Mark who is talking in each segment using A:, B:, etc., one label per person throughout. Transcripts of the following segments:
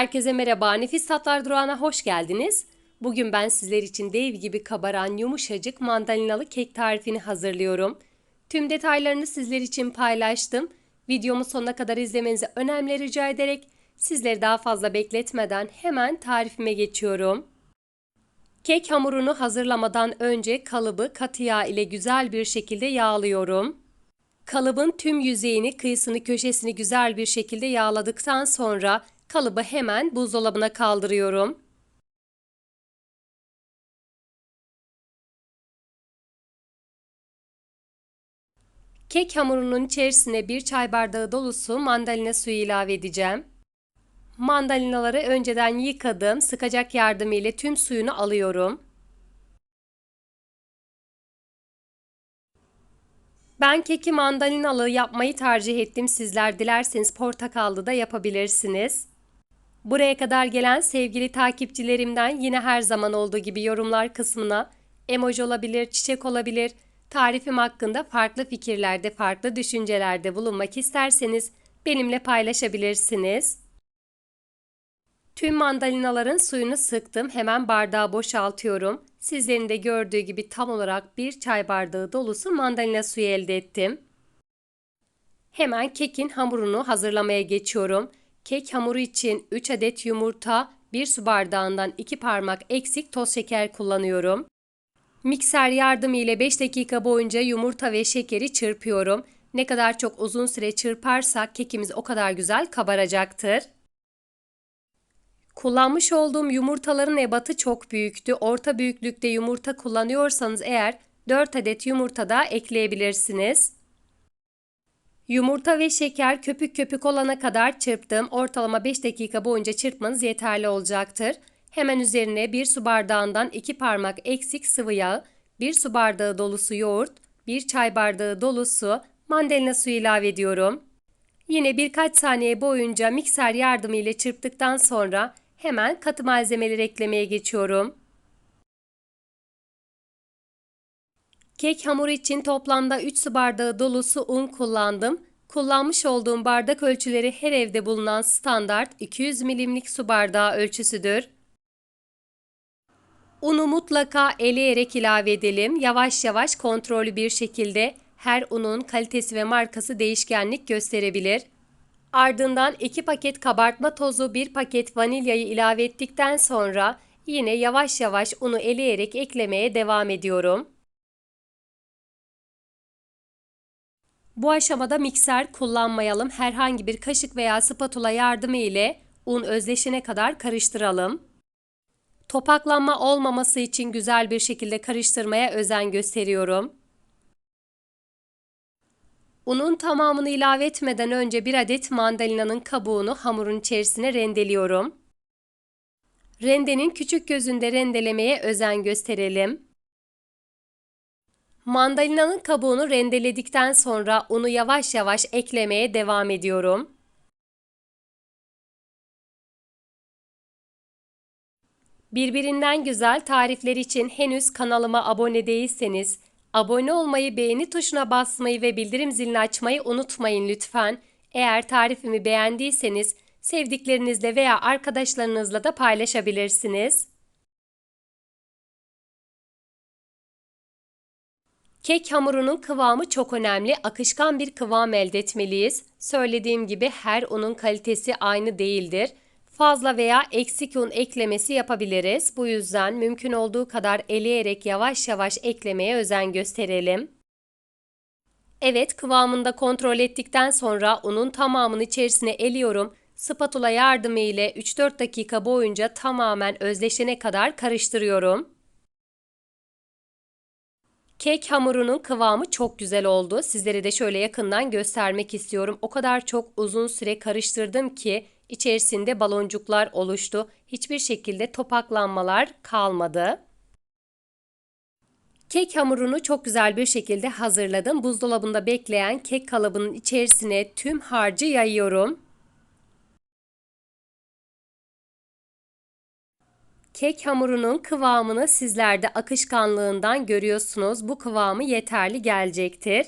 A: Herkese merhaba, Nefis Tatlar Durağı'na hoş geldiniz. Bugün ben sizler için dev gibi kabaran yumuşacık mandalinalı kek tarifini hazırlıyorum. Tüm detaylarını sizler için paylaştım. Videomu sonuna kadar izlemenizi önemli rica ederek sizleri daha fazla bekletmeden hemen tarifime geçiyorum. Kek hamurunu hazırlamadan önce kalıbı katı yağ ile güzel bir şekilde yağlıyorum. Kalıbın tüm yüzeyini, kıyısını, köşesini güzel bir şekilde yağladıktan sonra kalıbı hemen buzdolabına kaldırıyorum. Kek hamurunun içerisine bir çay bardağı dolusu mandalina suyu ilave edeceğim. Mandalinaları önceden yıkadım. Sıkacak yardımıyla tüm suyunu alıyorum. Ben keki mandalinalı yapmayı tercih ettim. Sizler dilerseniz portakallı da yapabilirsiniz. Buraya kadar gelen sevgili takipçilerimden yine her zaman olduğu gibi yorumlar kısmına emoji olabilir, çiçek olabilir, tarifim hakkında farklı fikirlerde, farklı düşüncelerde bulunmak isterseniz benimle paylaşabilirsiniz. Tüm mandalinaların suyunu sıktım. Hemen bardağa boşaltıyorum. Sizlerin de gördüğü gibi tam olarak bir çay bardağı dolusu mandalina suyu elde ettim. Hemen kekin hamurunu hazırlamaya geçiyorum. Kek hamuru için 3 adet yumurta, 1 su bardağından 2 parmak eksik toz şeker kullanıyorum. Mikser yardımı ile 5 dakika boyunca yumurta ve şekeri çırpıyorum. Ne kadar çok uzun süre çırparsak kekimiz o kadar güzel kabaracaktır. Kullanmış olduğum yumurtaların ebatı çok büyüktü. Orta büyüklükte yumurta kullanıyorsanız eğer 4 adet yumurta da ekleyebilirsiniz. Yumurta ve şeker köpük köpük olana kadar çırptım. Ortalama 5 dakika boyunca çırpmanız yeterli olacaktır. Hemen üzerine 1 su bardağından 2 parmak eksik sıvı yağ, 1 su bardağı dolusu yoğurt, 1 çay bardağı dolusu mandalina suyu ilave ediyorum. Yine birkaç saniye boyunca mikser yardımı ile çırptıktan sonra hemen katı malzemeleri eklemeye geçiyorum. Kek hamuru için toplamda 3 su bardağı dolusu un kullandım. Kullanmış olduğum bardak ölçüleri her evde bulunan standart 200 milimlik su bardağı ölçüsüdür. Unu mutlaka eleyerek ilave edelim. Yavaş yavaş kontrollü bir şekilde her unun kalitesi ve markası değişkenlik gösterebilir. Ardından 2 paket kabartma tozu, 1 paket vanilyayı ilave ettikten sonra yine yavaş yavaş unu eleyerek eklemeye devam ediyorum. Bu aşamada mikser kullanmayalım. Herhangi bir kaşık veya spatula yardımı ile un özleşene kadar karıştıralım. Topaklanma olmaması için güzel bir şekilde karıştırmaya özen gösteriyorum. Unun tamamını ilave etmeden önce bir adet mandalinanın kabuğunu hamurun içerisine rendeliyorum. Rendenin küçük gözünde rendelemeye özen gösterelim. Mandalinanın kabuğunu rendeledikten sonra unu yavaş yavaş eklemeye devam ediyorum. Birbirinden güzel tarifler için henüz kanalıma abone değilseniz abone olmayı, beğeni tuşuna basmayı ve bildirim zilini açmayı unutmayın lütfen. Eğer tarifimi beğendiyseniz sevdiklerinizle veya arkadaşlarınızla da paylaşabilirsiniz. Kek hamurunun kıvamı çok önemli. Akışkan bir kıvam elde etmeliyiz. Söylediğim gibi her unun kalitesi aynı değildir. Fazla veya eksik un eklemesi yapabiliriz. Bu yüzden mümkün olduğu kadar eleyerek yavaş yavaş eklemeye özen gösterelim. Evet kıvamında kontrol ettikten sonra unun tamamını içerisine eliyorum. Spatula yardımı ile 3-4 dakika boyunca tamamen özleşene kadar karıştırıyorum. Kek hamurunun kıvamı çok güzel oldu. Sizlere de şöyle yakından göstermek istiyorum. O kadar çok uzun süre karıştırdım ki içerisinde baloncuklar oluştu. Hiçbir şekilde topaklanmalar kalmadı. Kek hamurunu çok güzel bir şekilde hazırladım. Buzdolabında bekleyen kek kalıbının içerisine tüm harcı yayıyorum. Kek hamurunun kıvamını sizler de akışkanlığından görüyorsunuz. Bu kıvamı yeterli gelecektir.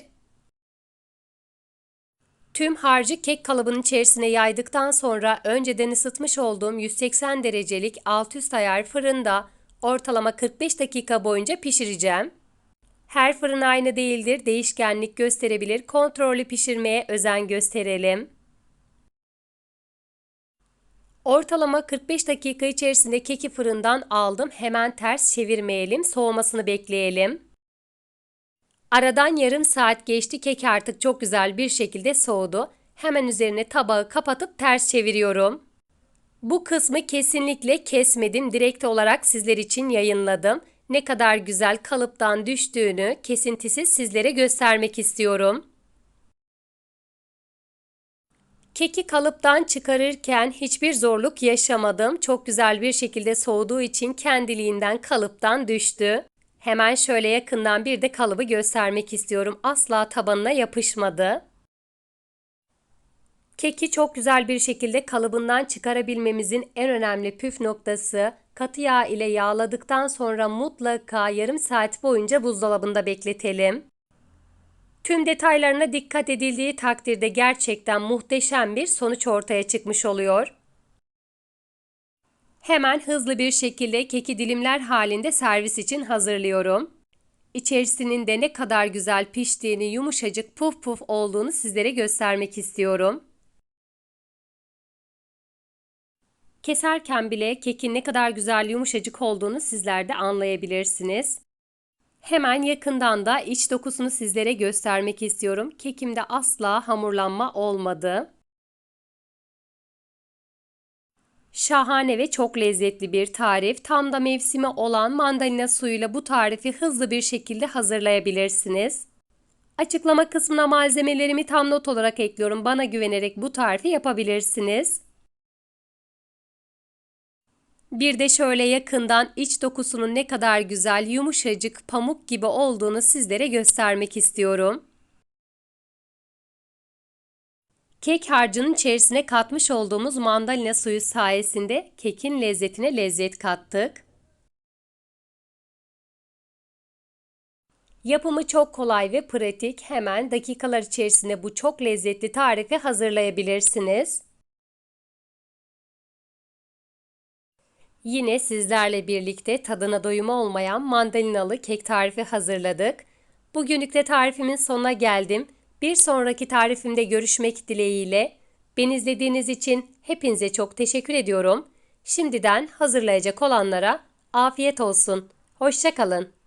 A: Tüm harcı kek kalıbının içerisine yaydıktan sonra önceden ısıtmış olduğum 180 derecelik alt üst ayar fırında ortalama 45 dakika boyunca pişireceğim. Her fırın aynı değildir, değişkenlik gösterebilir. Kontrollü pişirmeye özen gösterelim. Ortalama 45 dakika içerisinde keki fırından aldım. Hemen ters çevirmeyelim, soğumasını bekleyelim. Aradan yarım saat geçti. Kek artık çok güzel bir şekilde soğudu. Hemen üzerine tabağı kapatıp ters çeviriyorum. Bu kısmı kesinlikle kesmedim. Direkt olarak sizler için yayınladım. Ne kadar güzel kalıptan düştüğünü kesintisiz sizlere göstermek istiyorum. Keki kalıptan çıkarırken hiçbir zorluk yaşamadım. Çok güzel bir şekilde soğuduğu için kendiliğinden kalıptan düştü. Hemen şöyle yakından bir de kalıbı göstermek istiyorum. Asla tabanına yapışmadı. Keki çok güzel bir şekilde kalıbından çıkarabilmemizin en önemli püf noktası katı yağ ile yağladıktan sonra mutlaka yarım saat boyunca buzdolabında bekletelim. Tüm detaylarına dikkat edildiği takdirde gerçekten muhteşem bir sonuç ortaya çıkmış oluyor. Hemen hızlı bir şekilde keki dilimler halinde servis için hazırlıyorum. İçerisinin de ne kadar güzel piştiğini, yumuşacık puf puf olduğunu sizlere göstermek istiyorum. Keserken bile kekin ne kadar güzel yumuşacık olduğunu sizler de anlayabilirsiniz. Hemen yakından da iç dokusunu sizlere göstermek istiyorum. Kekimde asla hamurlanma olmadı. Şahane ve çok lezzetli bir tarif. Tam da mevsimi olan mandalina suyuyla bu tarifi hızlı bir şekilde hazırlayabilirsiniz. Açıklama kısmına malzemelerimi tam not olarak ekliyorum. Bana güvenerek bu tarifi yapabilirsiniz. Bir de şöyle yakından iç dokusunun ne kadar güzel, yumuşacık, pamuk gibi olduğunu sizlere göstermek istiyorum. Kek harcının içerisine katmış olduğumuz mandalina suyu sayesinde kekin lezzetine lezzet kattık. Yapımı çok kolay ve pratik. Hemen dakikalar içerisinde bu çok lezzetli tarifi hazırlayabilirsiniz. Yine sizlerle birlikte tadına doyumu olmayan mandalinalı kek tarifi hazırladık. Bugünlük de tarifimin sonuna geldim. Bir sonraki tarifimde görüşmek dileğiyle. Beni izlediğiniz için hepinize çok teşekkür ediyorum. Şimdiden hazırlayacak olanlara afiyet olsun. Hoşçakalın.